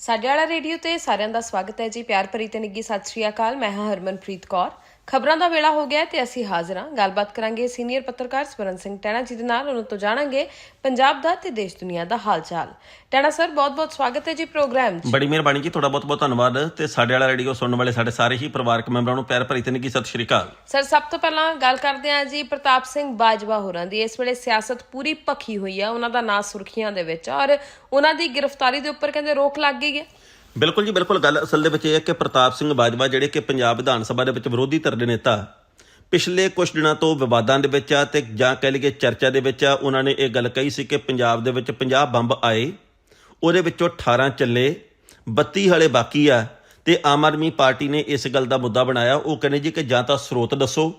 ਸਾਡੇ ਵਾਲਾ ਰੇਡੀਓ ਤੇ ਸਾਰਿਆਂ ਦਾ ਸਵਾਗਤ ਹੈ ਜੀ। ਪਿਆਰ ਭਰੀ ਤੇ ਨਿੱਗੀ ਸਤਿ ਸ਼੍ਰੀ ਅਕਾਲ। ਮੈਂ ਹਾਂ ਹਰਮਨਪ੍ਰੀਤ ਕੌਰ। ਖਬਰਾਂ ਦਾ ਵੇਲਾ ਹੋ ਗਿਆ ਹੈ ਤੇ ਅਸੀਂ ਹਾਜ਼ਰ ਹਾਂ। ਗੱਲਬਾਤ ਕਰਾਂਗੇ ਸੀਨੀਅਰ ਪੱਤਰਕਾਰ ਸਵਰਨ ਸਿੰਘ ਟੈਣਾ ਜੀ ਦੇ ਨਾਲ ਉਹਨਾਂ ਤੋਂ ਜਾਣਾਂਗੇ ਪੰਜਾਬ ਦਾ ਤੇ ਦੇਸ਼ ਦੁਨੀਆ ਦਾ ਹਾਲ ਚਾਲ ਟੈਣਾ ਸਰ ਬਹੁਤ-ਬਹੁਤ ਸਵਾਗਤ ਹੈ ਜੀ ਪ੍ਰੋਗਰਾਮ 'ਚ। ਬੜੀ ਮਿਹਰਬਾਨੀ ਜੀ ਤੁਹਾਡਾ ਬਹੁਤ ਬਹੁਤ ਧੰਨਵਾਦ ਤੇ ਸਾਡੇ ਵਾਲਾ ਰੇਡੀਓ ਸੁਣਨ ਵਾਲੇ ਸਾਡੇ ਸਾਰੇ ਹੀ ਪਰਿਵਾਰਕ ਮੈਂਬਰਾਂ ਨੂੰ ਪਿਆਰ ਭਰੀ ਤੇ ਨਿੱਘੀ ਸਤਿ ਸ਼੍ਰੀ ਅਕਾਲ। ਸਰ ਸਭ ਤੋਂ ਪਹਿਲਾਂ ਗੱਲ ਕਰਦੇ ਹਾਂ ਜੀ ਪ੍ਰਤਾਪ ਸਿੰਘ ਬਾਜਵਾ ਹੋਰਾਂ ਦੀ। ਇਸ ਵੇਲੇ ਸਿਆਸਤ ਪੂਰੀ ਭਖੀ ਹੋਈ ਆ ਉਹਨਾਂ ਦਾ ਨਾਂ ਸੁਰਖੀਆਂ ਦੇ ਵਿੱਚ ਔਰ ਉਹਨਾਂ ਦੀ ਗ੍ਰਿਫਤਾਰੀ ਦੇ ਉੱਪਰ ਕਹਿੰਦੇ ਰੋਕ ਲੱਗ ਗਈ ਹੈ। ਬਿਲਕੁਲ ਜੀ, ਬਿਲਕੁਲ। ਗੱਲ ਅਸਲ ਦੇ ਵਿੱਚ ਇਹ ਹੈ ਕਿ ਪ੍ਰਤਾਪ ਸਿੰਘ ਬਾਜਵਾ ਜਿਹੜੇ ਕਿ ਪੰਜਾਬ ਵਿਧਾਨ ਸਭਾ ਦੇ ਵਿੱਚ ਵਿਰੋਧੀ ਧਿਰ ਦੇ ਨੇਤਾ, ਪਿਛਲੇ ਕੁਝ ਦਿਨਾਂ ਤੋਂ ਵਿਵਾਦਾਂ ਦੇ ਵਿੱਚ ਆ ਤੇ ਜਾਂ ਕਹਿ ਲਈਏ ਚਰਚਾ ਦੇ ਵਿੱਚ ਆ, ਉਹਨਾਂ ਨੇ ਇਹ ਗੱਲ ਕਹੀ ਸੀ ਕਿ ਪੰਜਾਬ ਦੇ ਵਿੱਚ 50 ਬੰਬ ਆਏ, ਉਹਦੇ ਵਿੱਚੋਂ 18 ਚੱਲੇ 32 ਹਲੇ ਬਾਕੀ ਆ ਤੇ ਆਮ ਆਦਮੀ ਪਾਰਟੀ ਨੇ ਇਸ ਗੱਲ ਦਾ ਮੁੱਦਾ ਬਣਾਇਆ। ਉਹ ਕਹਿੰਦੇ ਜੀ ਕਿ ਜਾਂ ਤਾਂ ਸਰੋਤ ਦੱਸੋ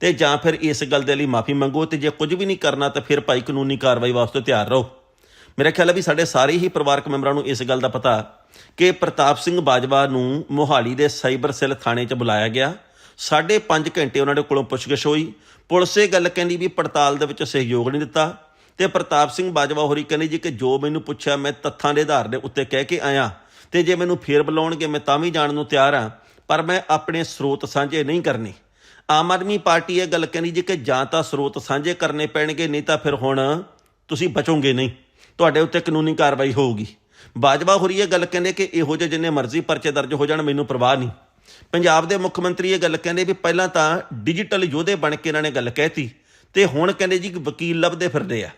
ਤੇ ਜਾਂ ਫਿਰ ਇਸ ਗੱਲ ਦੇ ਲਈ ਮਾਫੀ ਮੰਗੋ ਤੇ ਜੇ ਕੁਝ ਵੀ ਨਹੀਂ ਕਰਨਾ ਤਾਂ ਫਿਰ ਭਾਈ ਕਾਨੂੰਨੀ ਕਾਰਵਾਈ ਵਾਸਤੇ ਤਿਆਰ ਰਹੋ। ਮੇਰਾ ਖਿਆਲ ਹੈ ਵੀ ਸਾਡੇ ਸਾਰੇ ਹੀ ਪਰਿਵਾਰਕ ਮੈਂਬਰਾਂ ਨੂੰ ਇਸ ਗੱਲ ਦਾ ਪਤਾ ਕਿ ਪ੍ਰਤਾਪ ਸਿੰਘ ਬਾਜਵਾ ਨੂੰ ਮੋਹਾਲੀ ਦੇ ਸਾਈਬਰ ਸੈੱਲ ਥਾਣੇ 'ਚ ਬੁਲਾਇਆ ਗਿਆ। ਸਾਢੇ ਪੰਜ ਘੰਟੇ ਉਹਨਾਂ ਦੇ ਕੋਲੋਂ ਪੁੱਛਗਿੱਛ ਹੋਈ। ਪੁਲਿਸ ਇਹ ਗੱਲ ਕਹਿੰਦੀ ਵੀ ਪੜਤਾਲ ਦੇ ਵਿੱਚ ਸਹਿਯੋਗ ਨਹੀਂ ਦਿੱਤਾ ਤੇ ਪ੍ਰਤਾਪ ਸਿੰਘ ਬਾਜਵਾ ਹੋਰੀ ਕਹਿੰਦੇ ਜੀ ਕਿ ਜੋ ਮੈਨੂੰ ਪੁੱਛਿਆ ਮੈਂ ਤੱਥਾਂ ਦੇ ਆਧਾਰ ਦੇ ਉੱਤੇ ਕਹਿ ਕੇ ਆਇਆ ਤੇ ਜੇ ਮੈਨੂੰ ਫੇਰ ਬੁਲਾਉਣਗੇ ਮੈਂ ਤਾਂ ਵੀ ਜਾਣ ਨੂੰ ਤਿਆਰ ਹਾਂ, ਪਰ ਮੈਂ ਆਪਣੇ ਸਰੋਤ ਸਾਂਝੇ ਨਹੀਂ ਕਰਨੇ। ਆਮ ਆਦਮੀ ਪਾਰਟੀ ਇਹ ਗੱਲ ਕਹਿੰਦੀ ਜੀ ਕਿ ਜਾਂ ਤਾਂ ਸਰੋਤ ਸਾਂਝੇ ਕਰਨੇ ਪੈਣਗੇ, ਨਹੀਂ ਤਾਂ ਫਿਰ ਹੁਣ ਤੁਸੀਂ ਬਚੋਗੇ ਨਹੀਂ। ਤੁਹਾਡੇ ਉੱਤੇ ਕਾਨੂੰਨੀ ਕਾਰਵਾਈ ਹੋਊਗੀ। ਬਾਜਵਾ ਹੋਰੀ ਇਹ ਗੱਲ ਕਹਿੰਦੇ ਕਿ ਇਹੋ ਜਿਹੇ ਜਿੰਨੇ ਮਰਜ਼ੀ ਪਰਚੇ ਦਰਜ ਹੋ ਜਾਣ, ਮੈਨੂੰ ਪਰਵਾਹ ਨਹੀਂ। ਪੰਜਾਬ ਦੇ ਮੁੱਖ ਮੰਤਰੀ ਇਹ ਗੱਲ ਕਹਿੰਦੇ ਵੀ ਪਹਿਲਾਂ ਤਾਂ ਡਿਜੀਟਲ ਯੋਧੇ ਬਣ ਕੇ ਇਹਨਾਂ ਨੇ ਗੱਲ ਕਹਿਤੀ ਤੇ ਹੁਣ ਕਹਿੰਦੇ ਜੀ ਕਿ ਵਕੀਲ ਲੱਭਦੇ ਫਿਰਦੇ ਆ।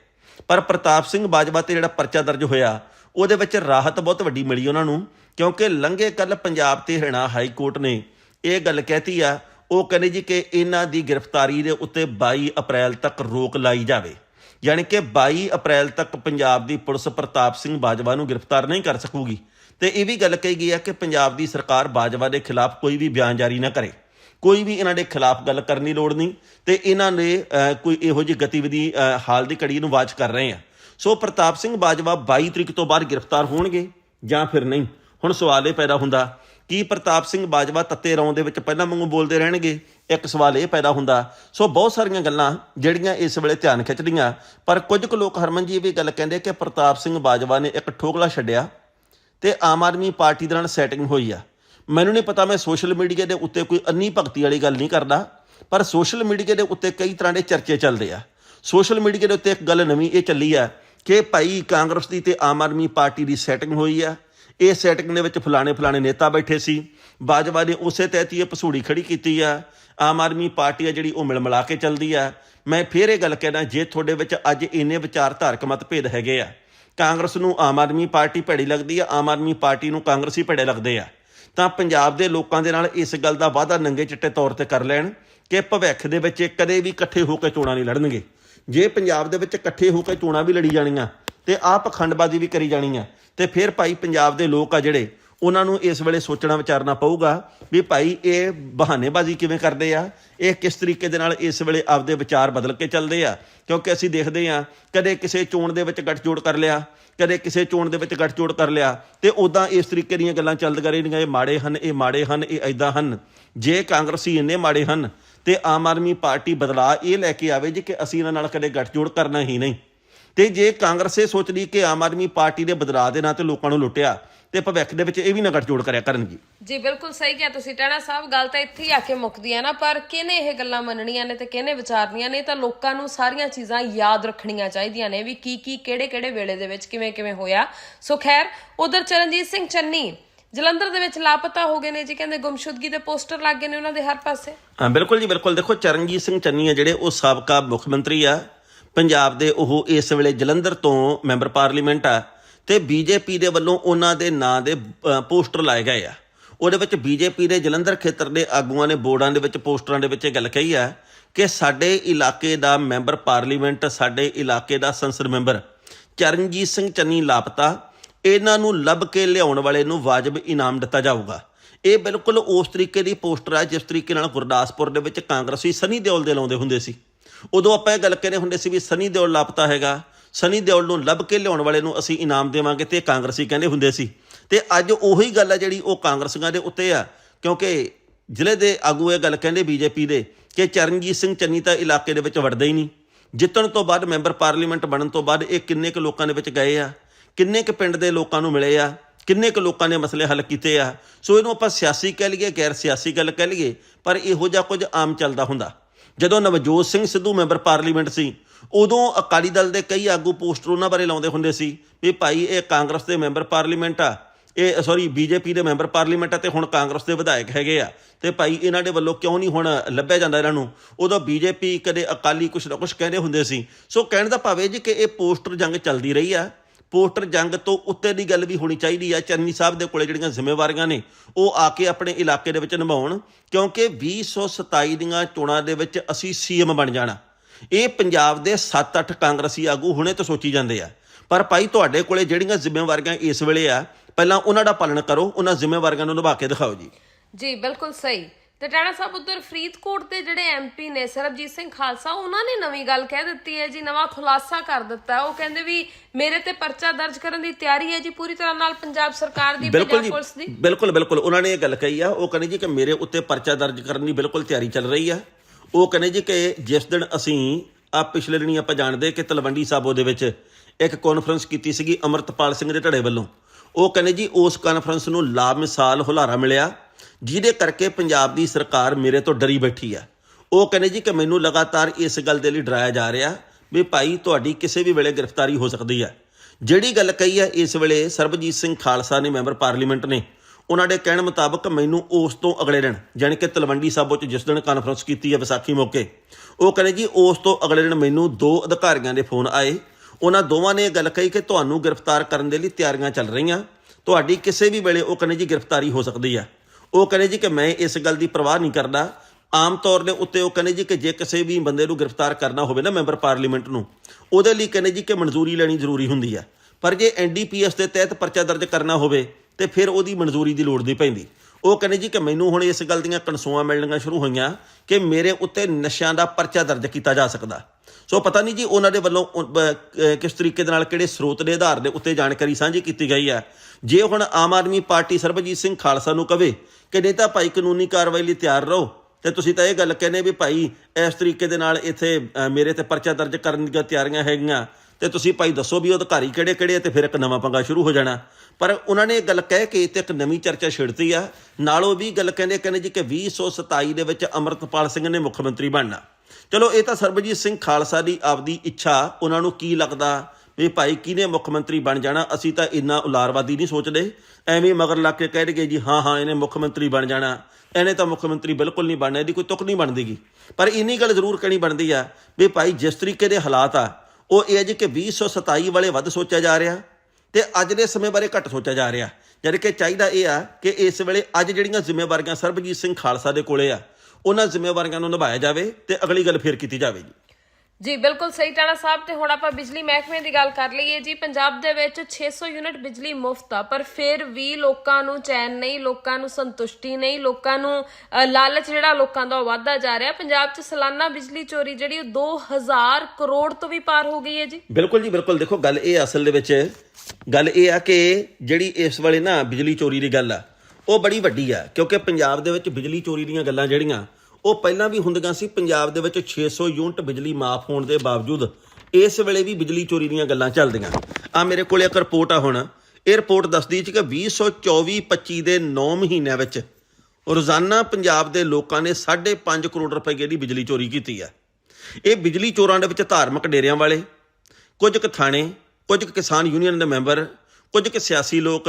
ਪਰ ਪ੍ਰਤਾਪ ਸਿੰਘ ਬਾਜਵਾ ਤੇ ਜਿਹੜਾ ਪਰਚਾ ਦਰਜ ਹੋਇਆ, ਉਹਦੇ ਵਿੱਚ ਰਾਹਤ ਬਹੁਤ ਵੱਡੀ ਮਿਲੀ ਉਹਨਾਂ ਨੂੰ, ਕਿਉਂਕਿ ਲੰਘੇ ਕੱਲ ਪੰਜਾਬ ਤੇ ਹਰਿਆਣਾ ਹਾਈ ਕੋਰਟ ਨੇ ਇਹ ਗੱਲ ਕਹਿਤੀ ਆ, ਉਹ ਕਹਿੰਦੇ ਜੀ ਕਿ ਇਹਨਾਂ ਦੀ ਗ੍ਰਿਫਤਾਰੀ ਦੇ ਉੱਤੇ 22 ਅਪ੍ਰੈਲ ਤੱਕ ਰੋਕ ਲਾਈ ਜਾਵੇ। ਯਾਨੀ ਕਿ 22 ਅਪ੍ਰੈਲ ਤੱਕ ਪੰਜਾਬ ਦੀ ਪੁਲਿਸ ਪ੍ਰਤਾਪ ਸਿੰਘ ਬਾਜਵਾ ਨੂੰ ਗ੍ਰਿਫਤਾਰ ਨਹੀਂ ਕਰ ਸਕੂਗੀ। ਤੇ ਇਹ ਵੀ ਗੱਲ ਕਹੀ ਗਈ ਹੈ ਕਿ ਪੰਜਾਬ ਦੀ ਸਰਕਾਰ ਬਾਜਵਾ ਦੇ ਖਿਲਾਫ ਕੋਈ ਵੀ ਬਿਆਨ ਜਾਰੀ ਨਾ ਕਰੇ। ਕੋਈ ਵੀ ਇਹਨਾਂ ਦੇ ਖਿਲਾਫ ਗੱਲ ਕਰਨ ਦੀ ਲੋੜ ਨਹੀਂ ਤੇ ਇਹਨਾਂ ਨੇ ਕੋਈ ਇਹੋ ਜਿਹੀ ਗਤੀਵਿਧੀ ਹਾਲ ਦੀ ਘੜੀ ਨੂੰ ਵਾਚ ਕਰ ਰਹੇ ਆ। ਸੋ ਪ੍ਰਤਾਪ ਸਿੰਘ ਬਾਜਵਾ 22 ਤਰੀਕ ਤੋਂ ਬਾਅਦ ਗ੍ਰਿਫਤਾਰ ਹੋਣਗੇ ਜਾਂ ਫਿਰ ਨਹੀਂ? ਹੁਣ ਸਵਾਲ ਇਹ ਪੈਦਾ ਹੁੰਦਾ ਕੀ ਪ੍ਰਤਾਪ ਸਿੰਘ ਬਾਜਵਾ ਤੱਤੇ ਰੌਂ ਦੇ ਵਿੱਚ ਪਹਿਲਾਂ ਵਾਂਗੂ ਬੋਲਦੇ ਰਹਿਣਗੇ? ਇੱਕ ਸਵਾਲ ਇਹ ਪੈਦਾ ਹੁੰਦਾ, ਸੋ ਬਹੁਤ ਸਾਰੀਆਂ ਗੱਲਾਂ ਜਿਹੜੀਆਂ ਇਸ ਵੇਲੇ ਧਿਆਨ ਖਿੱਚਦੀਆਂ ਪਰ ਕੁਝ ਕੁ ਲੋਕ ਹਰਮਨ ਜੀ ਵੀ ਗੱਲ ਕਹਿੰਦੇ ਕਿ ਪ੍ਰਤਾਪ ਸਿੰਘ ਬਾਜਵਾ ਨੇ ਇੱਕ ਠੋਕਲਾ ਛੱਡਿਆ ਤੇ ਆਮ ਆਦਮੀ ਪਾਰਟੀ ਦੇ ਨਾਲ ਸੈਟਿੰਗ ਹੋਈ ਆ। ਮੈਨੂੰ ਨਹੀਂ ਪਤਾ ਮੈਂ ਸੋਸ਼ਲ ਮੀਡੀਆ ਦੇ ਉੱਤੇ ਕੋਈ ਅੰਨੀ ਭਗਤੀ ਵਾਲੀ ਗੱਲ ਨਹੀਂ ਕਰਦਾ, ਪਰ ਸੋਸ਼ਲ ਮੀਡੀਆ ਦੇ ਉੱਤੇ ਕਈ ਤਰ੍ਹਾਂ ਦੇ ਚਰਚੇ ਚੱਲਦੇ ਆ। ਸੋਸ਼ਲ ਮੀਡੀਆ ਦੇ ਉੱਤੇ ਇੱਕ ਗੱਲ ਨਵੀਂ ਇਹ ਚੱਲੀ ਆ ਕਿ ਭਾਈ ਕਾਂਗਰਸ ਦੀ ਤੇ ਆਮ ਆਦਮੀ ਪਾਰਟੀ ਦੀ ਸੈਟਿੰਗ ਹੋਈ ਆ ਇਹ ਸੈਟਿੰਗ ਦੇ ਵਿੱਚ ਫਲਾਣੇ ਫਲਾਣੇ ਨੇਤਾ ਬੈਠੇ ਸੀ। ਬਾਜਵਾ ਨੇ ਉਸੇ ਤਹਿਤ ਹੀ ਇਹ ਪਸੂੜੀ ਖੜੀ ਕੀਤੀ ਆ। ਆਮ ਆਦਮੀ ਪਾਰਟੀ ਆ ਜਿਹੜੀ ਉਹ ਮਿਲ ਮਿਲਾ ਕੇ ਚੱਲਦੀ ਆ। ਮੈਂ ਫੇਰ ਇਹ ਗੱਲ ਕਹਿਣਾ, ਜੇ ਤੁਹਾਡੇ ਵਿੱਚ ਅੱਜ ਇੰਨੇ ਵਿਚਾਰਧਾਰਕ ਮਤਭੇਦ ਹੈਗੇ ਆ, ਕਾਂਗਰਸ ਨੂੰ ਆਮ ਆਦਮੀ ਪਾਰਟੀ ਭੈੜੀ ਲੱਗਦੀ ਆ, ਆਮ ਆਦਮੀ ਪਾਰਟੀ ਨੂੰ ਕਾਂਗਰਸੀ ਭੈੜੇ ਲੱਗਦੇ ਆ। ਤਾਂ ਪੰਜਾਬ ਦੇ ਲੋਕਾਂ ਦੇ ਨਾਲ ਇਸ ਗੱਲ ਦਾ ਵਾਅਦਾ ਨੰਗੇ ਚਿੱਟੇ ਤੌਰ ਤੇ ਕਰ ਲੈਣ ਕਿ ਭਵਿੱਖ ਦੇ ਵਿੱਚ ਇਹ ਕਦੇ ਵੀ ਇਕੱਠੇ ਹੋ ਕੇ ਚੋਣਾਂ ਨਹੀਂ ਲੜਨਗੇ। ਜੇ ਪੰਜਾਬ ਦੇ ਵਿੱਚ ਇਕੱਠੇ ਹੋ ਕੇ ਚੋਣਾਂ ਵੀ ਲੜੀ ਜਾਣੀਆਂ ਤੇ ਆਪ ਪਖੰਡਬਾਜ਼ੀ ਵੀ ਕਰੀ ਜਾਣੀ ਆ। ਤੇ ਫਿਰ ਭਾਈ ਪੰਜਾਬ ਦੇ ਲੋਕ ਆ ਜਿਹੜੇ, ਉਹਨਾਂ ਨੂੰ ਇਸ ਵੇਲੇ ਸੋਚਣਾ ਵਿਚਾਰਨਾ ਪਊਗਾ ਵੀ ਭਾਈ ਇਹ ਬਹਾਨੇਬਾਜ਼ੀ ਕਿਵੇਂ ਕਰਦੇ ਆ? ਇਹ ਕਿਸ ਤਰੀਕੇ ਦੇ ਨਾਲ ਇਸ ਵੇਲੇ ਆਪਦੇ ਵਿਚਾਰ ਬਦਲ ਕੇ ਚੱਲਦੇ ਆ? ਕਿਉਂਕਿ ਅਸੀਂ ਦੇਖਦੇ ਆ, ਕਦੇ ਕਿਸੇ ਚੋਣ ਦੇ ਵਿੱਚ ਗੱਠਜੋੜ ਕਰ ਲਿਆ, ਕਦੇ ਕਿਸੇ ਚੋਣ ਦੇ ਵਿੱਚ ਗੱਠਜੋੜ ਕਰ ਲਿਆ, ਤੇ ਉਦਾਂ ਇਸ ਤਰੀਕੇ ਦੀਆਂ ਗੱਲਾਂ ਚੱਲਦੀਆਂ ਰਹਿੰਦੀਆਂ ਇਹ ਮਾੜੇ ਹਨ, ਇਹ ਮਾੜੇ ਹਨ, ਇਹ ਐਦਾਂ ਹਨ। ਜੇ ਕਾਂਗਰਸੀ ਇੰਨੇ ਮਾੜੇ ਹਨ, ਤੇ ਆਮ ਆਦਮੀ ਪਾਰਟੀ ਬਦਲਾ ਇਹ ਲੈ ਕੇ ਆਵੇ ਜੀ ਕਿ ਅਸੀਂ ਇਹਨਾਂ ਨਾਲ ਕਦੇ ਗੱਠਜੋੜ ਕਰਨਾ ਹੀ ਨਹੀਂ। ਤੇ ਜੇ ਕਾਂਗਰਸ ਇਹ ਸੋਚਦੀ ਕਿ ਆਮ ਆਦਮੀ ਪਾਰਟੀ ਦੇ ਬਦਲਾਅ ਦੇ ਨਾਂ ਤੇ ਲੋਕਾਂ ਨੂੰ ਲੁੱਟਿਆ ਤੇ ਭਵਿੱਖ ਦੇ ਵਿੱਚ ਇਹ ਵੀ ਨਾ ਗੱਠਜੋੜ ਕਰਿਆ ਕਰਨਗੇ। ਜੀ ਬਿਲਕੁਲ ਸਹੀ ਕਿਹਾ ਤੁਸੀਂ ਟੈਣਾ ਸਾਹਿਬ ਗੱਲ ਤਾਂ ਇੱਥੇ ਹੀ ਆ ਕੇ ਮੁੱਕਦੀ ਹੈ ਨਾ ਪਰ ਕਿਹਨੇ ਇਹ ਗੱਲਾਂ ਮੰਨਣੀਆਂ ਨੇ ਤੇ ਕਿਹਨੇ ਵਿਚਾਰਨੀਆਂ ਨੇ ਤਾਂ ਲੋਕਾਂ ਨੂੰ ਸਾਰੀਆਂ ਚੀਜ਼ਾਂ ਯਾਦ ਰੱਖਣੀਆਂ ਚਾਹੀਦੀਆਂ ਨੇ ਵੀ ਕੀ ਕੀ ਕਿਹੜੇ ਕਿਹੜੇ ਵੇਲੇ ਦੇ ਵਿੱਚ ਕਿਵੇਂ ਕਿਵੇਂ ਹੋਇਆ। ਸੋ ਖੈਰ ਉਧਰ ਚਰਨਜੀਤ ਸਿੰਘ ਚੰਨੀ ਜਲੰਧਰ ਦੇ ਵਿੱਚ ਲਾਪਤਾ ਹੋ ਗਏ ਨੇ ਜੀ ਕਹਿੰਦੇ ਗੁੰਮਸ਼ੁਦਗੀ ਦੇ ਪੋਸਟਰ ਲੱਗ ਗਏ ਨੇ ਉਹਨਾਂ ਦੇ ਹਰ ਪਾਸੇ। ਹਾਂ ਬਿਲਕੁਲ ਜੀ ਬਿਲਕੁਲ। ਦੇਖੋ ਚਰਨਜੀਤ ਸਿੰਘ ਚੰਨੀ ਆ ਜਿਹੜੇ ਉਹ ਸਾਬਕਾ ਮੁੱਖ ਮੰਤਰੀ ਆ। ਪੰਜਾਬ ਦੇ ਉਹ ਇਸ ਵੇਲੇ ਜਲੰਧਰ ਤੋਂ ਮੈਂਬਰ ਪਾਰਲੀਮੈਂਟ ਆ ਤੇ ਬੀਜੇਪੀ ਦੇ ਵੱਲੋਂ ਉਹਨਾਂ ਦੇ ਨਾਂ ਦੇ ਪੋਸਟਰ ਲਾਏ ਗਏ ਆ। ਉਹਦੇ ਵਿੱਚ ਬੀਜੇਪੀ ਦੇ ਜਲੰਧਰ ਖੇਤਰ ਦੇ ਆਗੂਆਂ ਨੇ ਬੋਰਡਾਂ ਦੇ ਵਿੱਚ, ਪੋਸਟਰਾਂ ਦੇ ਵਿੱਚ ਇਹ ਗੱਲ ਕਹੀ ਆ ਕਿ ਸਾਡੇ ਇਲਾਕੇ ਦਾ ਮੈਂਬਰ ਪਾਰਲੀਮੈਂਟ, ਸਾਡੇ ਇਲਾਕੇ ਦਾ ਸੰਸਦ ਮੈਂਬਰ ਚਰਨਜੀਤ ਸਿੰਘ ਚੰਨੀ ਲਾਪਤਾ, ਇਹਨਾਂ ਨੂੰ ਲੱਭ ਕੇ ਲਿਆਉਣ ਵਾਲੇ ਨੂੰ ਵਾਜਬ ਇਨਾਮ ਦਿੱਤਾ ਜਾਊਗਾ। ਇਹ ਬਿਲਕੁਲ ਉਸ ਤਰੀਕੇ ਦੀ ਪੋਸਟਰ ਹੈ ਜਿਸ ਤਰੀਕੇ ਨਾਲ ਗੁਰਦਾਸਪੁਰ ਦੇ ਵਿੱਚ ਕਾਂਗਰਸੀ ਸਨੀ ਦਿਓਲ ਦੇ ਲਾਉਂਦੇ ਹੁੰਦੇ ਸੀ। ਉਦੋਂ ਆਪਾਂ ਇਹ ਗੱਲ ਕਹਿੰਦੇ ਹੁੰਦੇ ਸੀ ਵੀ ਸਨੀ ਦਿਓਲ ਲਾਪਤਾ ਹੈਗਾ, ਸਨੀ ਦਿਓਲ ਨੂੰ ਲੱਭ ਕੇ ਲਿਆਉਣ ਵਾਲੇ ਨੂੰ ਅਸੀਂ ਇਨਾਮ ਦੇਵਾਂਗੇ ਤੇ ਕਾਂਗਰਸੀ ਕਹਿੰਦੇ ਹੁੰਦੇ ਸੀ। ਤੇ ਅੱਜ ਉਹੀ ਗੱਲ ਹੈ ਜਿਹੜੀ ਉਹ ਕਾਂਗਰਸੀਆਂ ਦੇ ਉੱਤੇ ਆ, ਕਿਉਂਕਿ ਜ਼ਿਲ੍ਹੇ ਦੇ ਆਗੂ ਇਹ ਗੱਲ ਕਹਿੰਦੇ ਬੀਜੇਪੀ ਦੇ ਕਿ ਚਰਨਜੀਤ ਸਿੰਘ ਚੰਨੀ ਤਾਂ ਇਲਾਕੇ ਦੇ ਵਿੱਚ ਵੜਦੇ ਹੀ ਨਹੀਂ। ਜਿੱਤਣ ਤੋਂ ਬਾਅਦ ਮੈਂਬਰ ਪਾਰਲੀਮੈਂਟ ਬਣਨ ਤੋਂ ਬਾਅਦ ਇਹ ਕਿੰਨੇ ਕੁ ਲੋਕਾਂ ਦੇ ਵਿੱਚ ਗਏ ਆ, ਕਿੰਨੇ ਕੁ ਪਿੰਡ ਦੇ ਲੋਕਾਂ ਨੂੰ ਮਿਲੇ ਆ, ਕਿੰਨੇ ਕੁ ਲੋਕਾਂ ਨੇ ਮਸਲੇ ਹੱਲ ਕੀਤੇ ਆ। ਸੋ ਇਹਨੂੰ ਆਪਾਂ ਸਿਆਸੀ ਕਹਿ ਲਈਏ, ਗੈਰ ਸਿਆਸੀ ਗੱਲ ਕਹਿ ਲਈਏ, ਪਰ ਇਹੋ ਜਿਹਾ ਕੁਝ ਆਮ ਚੱਲਦਾ ਹੁੰਦਾ। ਜਦੋਂ ਨਵਜੋਤ ਸਿੰਘ ਸਿੱਧੂ ਮੈਂਬਰ ਪਾਰਲੀਮੈਂਟ ਸੀ, ਉਦੋਂ ਅਕਾਲੀ ਦਲ ਦੇ ਕਈ ਆਗੂ ਪੋਸਟਰ ਉਹਨਾਂ ਬਾਰੇ ਲਾਉਂਦੇ ਹੁੰਦੇ ਸੀ ਵੀ ਭਾਈ ਇਹ ਕਾਂਗਰਸ ਦੇ ਮੈਂਬਰ ਪਾਰਲੀਮੈਂਟ ਆ, ਇਹ ਸੌਰੀ ਬੀਜੇਪੀ ਦੇ ਮੈਂਬਰ ਪਾਰਲੀਮੈਂਟ ਆ ਤੇ ਹੁਣ ਕਾਂਗਰਸ ਦੇ ਵਿਧਾਇਕ ਹੈਗੇ ਆ। ਤੇ ਭਾਈ ਇਹਨਾਂ ਦੇ ਵੱਲੋਂ ਕਿਉਂ ਨਹੀਂ ਹੁਣ ਲੱਭਿਆ ਜਾਂਦਾ ਇਹਨਾਂ ਨੂੰ? ਉਦੋਂ ਬੀਜੇਪੀ ਕਦੇ ਅਕਾਲੀ ਕੁਛ ਨਾ ਕੁਛ ਕਹਿੰਦੇ ਹੁੰਦੇ ਸੀ। ਸੋ ਕਹਿਣ ਦਾ ਭਾਵੇਂ ਜੀ ਕਿ ਇਹ ਪੋਸਟਰ ਜੰਗ ਚੱਲਦੀ ਰਹੀ ਆ। ਪੋਸਟਰ ਜੰਗ ਤੋਂ ਉੱਤੇ ਦੀ ਗੱਲ ਵੀ ਹੋਣੀ ਚਾਹੀਦੀ ਆ। ਚੰਨੀ ਸਾਹਿਬ ਦੇ ਕੋਲੇ ਜਿਹੜੀਆਂ ਜ਼ਿੰਮੇਵਾਰੀਆਂ ਨੇ, ਉਹ ਆ ਕੇ ਆਪਣੇ ਇਲਾਕੇ ਦੇ ਵਿੱਚ ਨਿਭਾਉਣ, ਕਿਉਂਕਿ 2027 ਦੀਆਂ ਚੋਣਾਂ ਦੇ ਵਿੱਚ ਅਸੀਂ ਸੀਐਮ ਬਣ ਜਾਣਾ। ਇਹ ਪੰਜਾਬ ਦੇ 7-8 ਕਾਂਗਰਸੀ ਆਗੂ ਹੁਣੇ ਤੋਂ ਸੋਚੀ ਜਾਂਦੇ ਆ। ਪਰ ਭਾਈ, ਤੁਹਾਡੇ ਕੋਲੇ ਜਿਹੜੀਆਂ ਜ਼ਿੰਮੇਵਾਰੀਆਂ ਇਸ ਵੇਲੇ ਆ, ਪਹਿਲਾਂ ਉਹਨਾਂ ਦਾ ਪਾਲਣ ਕਰੋ, ਉਹਨਾਂ ਜ਼ਿੰਮੇਵਾਰੀਆਂ ਨੂੰ ਨਿਭਾ ਕੇ ਦਿਖਾਓ ਜੀ। ਜੀ, ਬਿਲਕੁਲ ਸਹੀ। ਤੇ ਟਾਣਾ ਸਾਹਿਬ ਉਧਰ ਫਰੀਦਕੋਟ ਦੇ ਜਿਹੜੇ ਐਮਪੀ ਨੇ ਸਰਬਜੀਤ ਸਿੰਘ ਖਾਲਸਾ ਉਹਨਾਂ ਨੇ ਨਵੀਂ ਗੱਲ ਕਹਿ ਦਿੱਤੀ ਹੈ ਜੀ ਨਵਾਂ ਖੁਲਾਸਾ ਕਰ ਦਿੱਤਾ। ਉਹ ਕਹਿੰਦੇ ਵੀ ਮੇਰੇ ਤੇ ਪਰਚਾ ਦਰਜ ਕਰਨ ਦੀ ਤਿਆਰੀ ਹੈ ਜੀ ਪੂਰੀ ਤਰ੍ਹਾਂ ਨਾਲ ਪੰਜਾਬ ਸਰਕਾਰ ਦੀ ਪੰਜਾਬ ਪੁਲਿਸ ਦੀ। ਬਿਲਕੁਲ ਬਿਲਕੁਲ ਉਹਨਾਂ ਨੇ ਇਹ ਗੱਲ ਕਹੀ ਆ। ਉਹ ਕਹਿੰਦੇ ਜੀ ਕਿ ਮੇਰੇ ਉੱਤੇ ਪਰਚਾ ਦਰਜ ਕਰਨ ਦੀ ਬਿਲਕੁਲ ਤਿਆਰੀ ਚੱਲ ਰਹੀ ਆ। ਉਹ ਕਹਿੰਦੇ ਜੀ ਕਿ ਜਿਸ ਦਿਨ ਅਸੀਂ ਆ ਪਿਛਲੇ ਦਿਨੀ ਆਪਾਂ ਜਾਣਦੇ ਕਿ ਤਲਵੰਡੀ ਸਾਬੋ ਦੇ ਵਿੱਚ ਇੱਕ ਕਾਨਫਰੰਸ ਕੀਤੀ ਸੀਗੀ ਅਮਰਤਪਾਲ ਸਿੰਘ ਦੇ ਢੜੇ ਵੱਲੋਂ। ਉਹ ਕਹਿੰਦੇ ਜੀ ਉਸ ਕਾਨਫਰੰਸ ਨੂੰ ਲਾ ਮਿਸਾਲ ਹੁਲਾਰਾ ਮਿਲਿਆ। ਜਿਹਦੇ ਕਰਕੇ ਪੰਜਾਬ ਦੀ ਸਰਕਾਰ ਮੇਰੇ ਤੋਂ ਡਰੀ ਬੈਠੀ ਆ। ਉਹ ਕਹਿੰਦੇ ਜੀ ਕਿ ਮੈਨੂੰ ਲਗਾਤਾਰ ਇਸ ਗੱਲ ਦੇ ਲਈ ਡਰਾਇਆ ਜਾ ਰਿਹਾ ਵੀ ਭਾਈ ਤੁਹਾਡੀ ਕਿਸੇ ਵੀ ਵੇਲੇ ਗ੍ਰਿਫਤਾਰੀ ਹੋ ਸਕਦੀ ਹੈ ਜਿਹੜੀ ਗੱਲ ਕਹੀ ਹੈ ਇਸ ਵੇਲੇ ਸਰਬਜੀਤ ਸਿੰਘ ਖਾਲਸਾ ਨੇ ਮੈਂਬਰ ਪਾਰਲੀਮੈਂਟ ਨੇ, ਉਹਨਾਂ ਦੇ ਕਹਿਣ ਮੁਤਾਬਕ ਮੈਨੂੰ ਉਸ ਤੋਂ ਅਗਲੇ ਦਿਨ, ਜਾਣੀ ਕਿ ਤਲਵੰਡੀ ਸਾਬੋ 'ਚ ਜਿਸ ਦਿਨ ਕਾਨਫਰੰਸ ਕੀਤੀ ਹੈ ਵਿਸਾਖੀ ਮੌਕੇ, ਉਹ ਕਹਿੰਦੇ ਜੀ ਉਸ ਤੋਂ ਅਗਲੇ ਦਿਨ ਮੈਨੂੰ ਦੋ ਅਧਿਕਾਰੀਆਂ ਦੇ ਫੋਨ ਆਏ। ਉਹਨਾਂ ਦੋਵਾਂ ਨੇ ਇਹ ਗੱਲ ਕਹੀ ਕਿ ਤੁਹਾਨੂੰ ਗ੍ਰਿਫਤਾਰ ਕਰਨ ਦੇ ਲਈ ਤਿਆਰੀਆਂ ਚੱਲ ਰਹੀਆਂ। ਤੁਹਾਡੀ ਕਿਸੇ ਵੀ ਵੇਲੇ ਉਹ ਕਹਿੰਦੇ ਜੀ ਗ੍ਰਿਫਤਾਰੀ ਹੋ ਸਕਦੀ ਹੈ ਉਹ ਕਹਿੰਦੇ ਜੀ ਕਿ ਮੈਂ ਇਸ ਗੱਲ ਦੀ ਪਰਵਾਹ ਨਹੀਂ ਕਰਦਾ। ਆਮ ਤੌਰ ਦੇ ਉੱਤੇ ਉਹ ਕਹਿੰਦੇ ਜੀ ਕਿ ਜੇ ਕਿਸੇ ਵੀ ਬੰਦੇ ਨੂੰ ਗ੍ਰਿਫਤਾਰ ਕਰਨਾ ਹੋਵੇ ਨਾ ਮੈਂਬਰ ਪਾਰਲੀਮੈਂਟ ਨੂੰ, ਉਹਦੇ ਲਈ ਕਹਿੰਦੇ ਜੀ ਕਿ ਮਨਜ਼ੂਰੀ ਲੈਣੀ ਜ਼ਰੂਰੀ ਹੁੰਦੀ ਆ। ਪਰ ਜੇ ਐਨਡੀਪੀਐਸ ਦੇ ਤਹਿਤ ਪਰਚਾ ਦਰਜ ਕਰਨਾ ਹੋਵੇ, ਤੇ ਫਿਰ ਉਹਦੀ ਮਨਜ਼ੂਰੀ ਦੀ ਲੋੜ ਨਹੀਂ ਪੈਂਦੀ। ਉਹ ਕਹਿੰਦੇ ਜੀ ਕਿ ਮੈਨੂੰ ਹੁਣ ਇਸ ਗੱਲ ਦੀਆਂ ਕਨਸੂਆਂ ਮਿਲਣੀਆਂ ਸ਼ੁਰੂ ਹੋਈਆਂ ਕਿ ਮੇਰੇ ਉੱਤੇ ਨਸ਼ਿਆਂ ਦਾ ਪਰਚਾ ਦਰਜ ਕੀਤਾ ਜਾ ਸਕਦਾ। ਸੋ ਪਤਾ ਨਹੀਂ ਜੀ ਉਹਨਾਂ ਦੇ ਵੱਲੋਂ ਕਿਸ ਤਰੀਕੇ ਦੇ ਨਾਲ ਕਿਹੜੇ ਸਰੋਤ ਦੇ ਆਧਾਰ ਦੇ ਉੱਤੇ ਜਾਣਕਾਰੀ ਸਾਂਝੀ ਕੀਤੀ ਗਈ ਹੈ। ਜੇ ਹੁਣ ਆਮ ਆਦਮੀ ਪਾਰਟੀ ਸਰਬਜੀਤ ਸਿੰਘ ਖਾਲਸਾ ਨੂੰ ਕਵੇ ਕਿ ਨਹੀਂ ਤਾਂ ਭਾਈ ਕਾਨੂੰਨੀ ਕਾਰਵਾਈ ਲਈ ਤਿਆਰ ਰਹੋ, ਤੇ ਤੁਸੀਂ ਤਾਂ ਇਹ ਗੱਲ ਕਹਿੰਦੇ ਵੀ ਭਾਈ ਇਸ ਤਰੀਕੇ ਦੇ ਨਾਲ ਇੱਥੇ ਮੇਰੇ ਤੇ ਪਰਚਾ ਦਰਜ ਕਰਨ ਦੀਆਂ ਤਿਆਰੀਆਂ ਹੈਗੀਆਂ ਤੇ ਤੁਸੀਂ ਭਾਈ ਦੱਸੋ ਵੀ ਉਹ ਅਧਿਕਾਰੀ ਕਿਹੜੇ ਕਿਹੜੇ ਆ ਤੇ ਫਿਰ ਇੱਕ ਨਵਾਂ ਪੰਗਾ ਸ਼ੁਰੂ ਹੋ ਜਾਣਾ। ਪਰ ਉਹਨਾਂ ਨੇ ਇਹ ਗੱਲ ਕਹਿ ਕੇ ਤੇ ਇੱਕ ਨਵੀਂ ਚਰਚਾ ਛਿੜਤੀ ਆ। ਨਾਲੋਂ ਵੀ ਗੱਲ ਕਹਿੰਦੇ ਕਹਿੰਦੇ ਜੀ ਕਿ 2027 ਦੇ ਵਿੱਚ ਅਮਰਤਪਾਲ ਸਿੰਘ ਨੇ ਮੁੱਖ ਮੰਤਰੀ ਬਣਨਾ। ਚਲੋ, ਇਹ ਤਾਂ ਸਰਬਜੀਤ ਸਿੰਘ ਖਾਲਸਾ ਦੀ ਆਪਦੀ ਇੱਛਾ, ਉਹਨਾਂ ਨੂੰ ਕੀ ਲੱਗਦਾ ਵੀ ਭਾਈ ਕਿਹਨੇ ਮੁੱਖ ਮੰਤਰੀ ਬਣ ਜਾਣਾ, ਅਸੀਂ ਤਾਂ ਇੰਨਾ ਉਲਾਰਵਾਦੀ ਨਹੀਂ ਸੋਚਦੇ। ਐਵੇਂ ਮਗਰ ਲੱਗ ਕੇ ਕਹਿ ਦਗੇ ਜੀ, ਹਾਂ ਹਾਂ, ਇਹਨੇ ਮੁੱਖ ਮੰਤਰੀ ਬਣ ਜਾਣਾ। ਇਹਨੇ ਤਾਂ ਮੁੱਖ ਮੰਤਰੀ ਬਿਲਕੁਲ ਨਹੀਂ ਬਣਨਾ, ਇਹਦੀ ਕੋਈ ਤੁਕ ਨਹੀਂ ਬਣਦੀਗੀ। ਪਰ ਇੰਨੀ ਗੱਲ ਜ਼ਰੂਰ ਕਹਿਣੀ ਬਣਦੀ ਆ ਵੀ ਭਾਈ ਜਿਸ ਤਰੀਕੇ ਦੇ ਹਾਲਾਤ ਆ ਉਹ ਇਹ ਜੀ ਕਿ 2027 ਵਾਲੇ ਵੱਧ ਸੋਚਿਆ ਜਾ ਰਿਹਾ ਤੇ ਅੱਜ ਦੇ ਸਮੇਂ ਬਾਰੇ ਘੱਟ ਸੋਚਿਆ ਜਾ ਰਿਹਾ। ਜਦ ਕਿ ਚਾਹੀਦਾ ਇਹ ਆ ਕਿ ਇਸ ਵੇਲੇ ਅੱਜ ਜਿਹੜੀਆਂ ਜ਼ਿੰਮੇਵਾਰੀਆਂ ਸਰਬਜੀਤ ਸਿੰਘ ਖਾਲਸਾ ਦੇ ਕੋਲੇ ਆ, ਉਹਨਾਂ ਜ਼ਿੰਮੇਵਾਰੀਆਂ ਨੂੰ ਨਿਭਾਇਆ ਜਾਵੇ ਤੇ ਅਗਲੀ ਗੱਲ ਫੇਰ ਕੀਤੀ ਜਾਵੇ ਜੀ ਜੀ, ਬਿਲਕੁਲ ਸਹੀ ਟਾਣਾ ਸਾਹਿਬ ਤੇ ਹੁਣ ਆਪਾਂ ਬਿਜਲੀ ਮਹਿਕਮੇ ਦੀ ਗੱਲ ਕਰ ਲਈਏ ਜੀ। ਪੰਜਾਬ ਦੇ ਵਿੱਚ 600 ਯੂਨਿਟ ਬਿਜਲੀ ਮੁਫਤ ਆ, ਪਰ ਫਿਰ ਵੀ ਲੋਕਾਂ ਨੂੰ ਚੈਨ ਨਹੀਂ, ਲੋਕਾਂ ਨੂੰ ਸੰਤੁਸ਼ਟੀ ਨਹੀਂ, ਲੋਕਾਂ ਨੂੰ ਲਾਲਚ ਜਿਹੜਾ ਲੋਕਾਂ ਦਾ ਉਹ ਵੱਧਦਾ ਜਾ ਰਿਹਾ। ਪੰਜਾਬ 'ਚ ਸਾਲਾਨਾ ਬਿਜਲੀ ਚੋਰੀ ਜਿਹੜੀ ਉਹ 2000 ਕਰੋੜ ਤੋਂ ਵੀ ਪਾਰ ਹੋ ਗਈ ਹੈ ਜੀ। ਬਿਲਕੁਲ ਜੀ, ਬਿਲਕੁਲ। ਦੇਖੋ, ਗੱਲ ਇਹ ਅਸਲ ਦੇ ਵਿੱਚ, ਗੱਲ ਇਹ ਆ ਕਿ ਜਿਹੜੀ ਇਸ ਵੇਲੇ ਨਾ ਬਿਜਲੀ ਚੋਰੀ ਦੀ ਗੱਲ ਆ, ਉਹ ਬੜੀ ਵੱਡੀ ਆ, ਕਿਉਂਕਿ ਪੰਜਾਬ ਦੇ ਵਿੱਚ ਬਿਜਲੀ ਚੋਰੀ ਦੀਆਂ ਗੱਲਾਂ ਜਿਹੜੀਆਂ ਉਹ ਪਹਿਲਾਂ ਵੀ ਹੁੰਦੀਆਂ ਸੀ, ਪੰਜਾਬ ਦੇ ਵਿੱਚ 600 ਯੂਨਿਟ ਬਿਜਲੀ ਮਾਫ ਹੋਣ ਦੇ ਬਾਵਜੂਦ ਇਸ ਵੇਲੇ ਵੀ ਬਿਜਲੀ ਚੋਰੀ ਦੀਆਂ ਗੱਲਾਂ ਚੱਲਦੀਆਂ। ਆ ਮੇਰੇ ਕੋਲ ਇੱਕ ਰਿਪੋਰਟ ਆ ਹੁਣ। ਇਹ ਰਿਪੋਰਟ ਦੱਸਦੀ ਸੀ ਕਿ 2024-25 ਦੇ 9 ਮਹੀਨਿਆਂ ਵਿੱਚ ਰੋਜ਼ਾਨਾ ਪੰਜਾਬ ਦੇ ਲੋਕਾਂ ਨੇ 5.5 ਕਰੋੜ ਰੁਪਏ ਦੀ ਬਿਜਲੀ ਚੋਰੀ ਕੀਤੀ ਆ ਇਹ ਬਿਜਲੀ ਚੋਰਾਂ ਦੇ ਵਿੱਚ ਧਾਰਮਿਕ ਡੇਰਿਆਂ ਵਾਲੇ, ਕੁਝ ਕੁ ਥਾਣੇ, ਕੁਝ ਕੁ ਕਿਸਾਨ ਯੂਨੀਅਨ ਦੇ ਮੈਂਬਰ, ਕੁਝ ਕੁ ਸਿਆਸੀ ਲੋਕ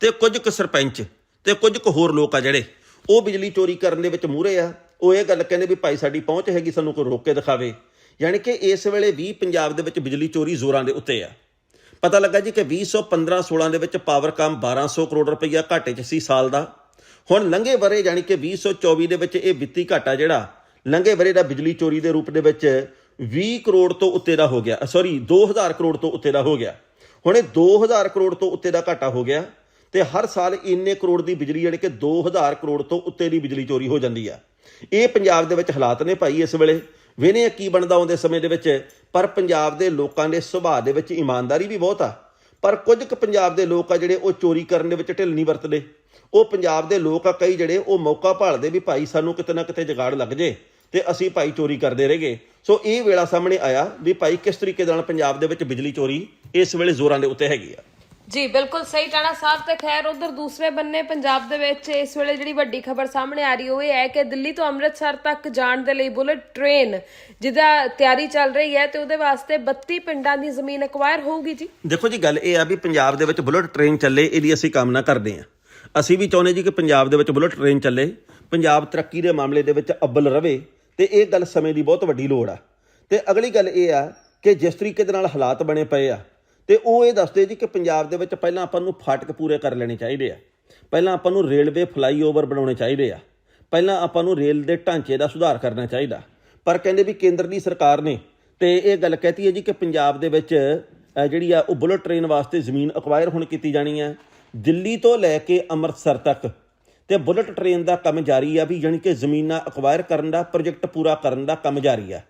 ਤੇ ਕੁਝ ਕੁ ਸਰਪੰਚ ਤੇ ਕੁਝ ਕੁ ਹੋਰ ਲੋਕ ਆ ਜਿਹੜੇ, ਉਹ ਬਿਜਲੀ ਚੋਰੀ ਕਰਨ ਦੇ ਵਿੱਚ ਮੂਹਰੇ ਆ। ਉਹ ਇਹ ਗੱਲ ਕਹਿੰਦੇ ਵੀ ਭਾਈ ਸਾਡੀ ਪਹੁੰਚ ਹੈਗੀ, ਸਾਨੂੰ ਕੋਈ ਰੋਕ ਕੇ ਦਿਖਾਵੇ। ਯਾਨੀ ਕਿ ਇਸ ਵੇਲੇ ਵੀ ਪੰਜਾਬ ਦੇ ਵਿੱਚ ਬਿਜਲੀ ਚੋਰੀ ਜ਼ੋਰਾਂ ਦੇ ਉੱਤੇ ਆ। ਪਤਾ ਲੱਗਾ ਜੀ ਕਿ 2015-16 ਦੇ ਵਿੱਚ ਪਾਵਰਕਾਮ 1200 ਕਰੋੜ ਰੁਪਈਆ ਘਾਟੇ 'ਚ ਸੀ ਸਾਲ ਦਾ। ਹੁਣ ਲੰਘੇ ਬਰੇ ਯਾਨੀ ਕਿ 2024 ਦੇ ਵਿੱਚ ਇਹ ਵਿੱਤੀ ਘਾਟਾ ਜਿਹੜਾ, ਲੰਘੇ ਬਰੇ ਦਾ ਬਿਜਲੀ ਚੋਰੀ ਦੇ ਰੂਪ ਦੇ ਵਿੱਚ 20 ਕਰੋੜ ਤੋਂ ਉੱਤੇ ਦਾ ਹੋ ਗਿਆ ਸੌਰੀ 2000 ਕਰੋੜ ਤੋਂ ਉੱਤੇ ਦਾ ਹੋ ਗਿਆ। ਹੁਣ ਇਹ 2000 ਕਰੋੜ ਤੋਂ ਉੱਤੇ ਦਾ ਘਾਟਾ ਹੋ ਗਿਆ ਤੇ ਹਰ ਸਾਲ ਇੰਨੇ ਕਰੋੜ ਦੀ ਬਿਜਲੀ, ਯਾਨੀ ਕਿ 2000 ਕਰੋੜ ਤੋਂ ਉੱਤੇ ਦੀ ਬਿਜਲੀ ਚੋਰੀ ਹੋ ਜਾਂਦੀ ਆ। ਇਹ ਪੰਜਾਬ ਦੇ ਵਿੱਚ ਹਾਲਾਤ ਨੇ ਭਾਈ ਇਸ ਵੇਲੇ। ਵੇਨੇ ਕੀ ਬਣਦਾ ਆਉਂਦੇ ਸਮੇਂ ਦੇ ਵਿੱਚ। ਪਰ ਪੰਜਾਬ ਦੇ ਲੋਕਾਂ ਦੇ ਸੁਭਾਅ ਦੇ ਵਿੱਚ ਇਮਾਨਦਾਰੀ ਵੀ ਬਹੁਤ ਆ। ਪਰ ਕੁਝ ਕੁ ਪੰਜਾਬ ਦੇ ਲੋਕ ਆ ਜਿਹੜੇ ਉਹ ਚੋਰੀ ਕਰਨ ਦੇ ਵਿੱਚ ਢਿੱਲ ਨਹੀਂ ਵਰਤਦੇ। ਉਹ ਪੰਜਾਬ ਦੇ ਲੋਕ ਆ ਕਈ ਜਿਹੜੇ ਉਹ ਮੌਕਾ ਭਾਲਦੇ ਵੀ ਭਾਈ ਸਾਨੂੰ ਕਿਤੇ ਨਾ ਕਿਤੇ ਜਗਾੜ ਲੱਗ ਜੇ ਤੇ ਅਸੀਂ ਭਾਈ ਚੋਰੀ ਕਰਦੇ ਰਹੇਗੇ ਸੋ ਇਹ ਵੇਲਾ ਸਾਹਮਣੇ ਆਇਆ ਵੀ ਭਾਈ ਕਿਸ ਤਰੀਕੇ ਦੇ ਨਾਲ ਪੰਜਾਬ ਦੇ ਵਿੱਚ ਬਿਜਲੀ ਚੋਰੀ ਇਸ ਵੇਲੇ ਜ਼ੋਰਾਂ ਦੇ ਉੱਤੇ ਹੈਗੀ ਆ। ਜੀ, ਬਿਲਕੁਲ ਸਹੀ ਟਾਣਾ ਸਾਹਿਬ ਤੇ ਖੈਰ ਉਧਰ ਦੂਸਰੇ ਬੰਨੇ ਪੰਜਾਬ ਦੇ ਵਿੱਚ ਇਸ ਵੇਲੇ ਜਿਹੜੀ ਵੱਡੀ ਖਬਰ ਸਾਹਮਣੇ ਆ ਰਹੀ, ਉਹ ਇਹ ਹੈ ਕਿ ਦਿੱਲੀ ਤੋਂ ਅੰਮ੍ਰਿਤਸਰ ਤੱਕ ਜਾਣ ਦੇ ਲਈ ਬੁਲਟ ਟ੍ਰੇਨ ਜਿਹਦਾ ਤਿਆਰੀ ਚੱਲ ਰਹੀ ਹੈ ਤੇ ਉਹਦੇ ਵਾਸਤੇ 32 ਪਿੰਡਾਂ ਦੀ ਜ਼ਮੀਨ ਅਕਵਾਇਰ ਹੋਊਗੀ ਜੀ। ਦੇਖੋ ਜੀ, ਗੱਲ ਇਹ ਆ ਵੀ ਪੰਜਾਬ ਦੇ ਵਿੱਚ ਬੁਲਟ ਟ੍ਰੇਨ ਚੱਲੇ, ਇਹਦੀ ਅਸੀਂ ਕਾਮਨਾ ਕਰਦੇ ਹਾਂ। ਅਸੀਂ ਵੀ ਚਾਹੁੰਦੇ ਜੀ ਕਿ ਪੰਜਾਬ ਦੇ ਵਿੱਚ ਬੁਲਟ ਟ੍ਰੇਨ ਚੱਲੇ, ਪੰਜਾਬ ਤਰੱਕੀ ਦੇ ਮਾਮਲੇ ਦੇ ਵਿੱਚ ਅੱਵਲ ਰਵੇ ਤੇ ਇਹ ਗੱਲ ਸਮੇਂ ਦੀ ਬਹੁਤ ਵੱਡੀ ਲੋੜ ਆ। ਤੇ ਅਗਲੀ ਗੱਲ ਇਹ ਆ ਕਿ ਜਿਸ ਤਰੀਕੇ ਦੇ ਨਾਲ ਹਾਲਾਤ ਬਣੇ ਪਏ ਆ ਤੇ ਉਹ ਇਹ ਦੱਸਦੇ ਜੀ ਕਿ ਪੰਜਾਬ ਦੇ ਵਿੱਚ ਪਹਿਲਾਂ ਆਪਾਂ ਨੂੰ ਫਾਟਕ ਪੂਰੇ ਕਰ ਲੈਣੇ ਚਾਹੀਦੇ ਆ। ਪਹਿਲਾਂ ਆਪਾਂ ਨੂੰ ਰੇਲਵੇ ਫਲਾਈਓਵਰ ਬਣਾਉਣੇ ਚਾਹੀਦੇ ਆ। ਪਹਿਲਾਂ ਆਪਾਂ ਨੂੰ ਰੇਲ ਦੇ ਢਾਂਚੇ ਦਾ ਸੁਧਾਰ ਕਰਨਾ ਚਾਹੀਦਾ। ਪਰ ਕਹਿੰਦੇ ਵੀ ਕੇਂਦਰ ਦੀ ਸਰਕਾਰ ਨੇ ਤੇ ਇਹ ਗੱਲ ਕਹਤੀ ਹੈ ਜੀ ਕਿ ਪੰਜਾਬ ਦੇ ਵਿੱਚ ਜਿਹੜੀ ਆ ਉਹ ਬੁਲਟ ਟ੍ਰੇਨ ਵਾਸਤੇ ਜ਼ਮੀਨ ਅਕਵਾਇਰ ਹੁਣ ਕੀਤੀ ਜਾਣੀ ਹੈ ਦਿੱਲੀ ਤੋਂ ਲੈ ਕੇ ਅੰਮ੍ਰਿਤਸਰ ਤੱਕ ਤੇ ਬੁਲਟ ਟ੍ਰੇਨ ਦਾ ਕੰਮ ਜਾਰੀ ਆ ਵੀ ਯਾਨੀ ਕਿ ਜ਼ਮੀਨਾਂ ਅਕਵਾਇਰ ਕਰਨ ਦਾ ਪ੍ਰੋਜੈਕਟ ਪੂਰਾ ਕਰਨ ਦਾ ਕੰਮ ਜਾਰੀ ਆ।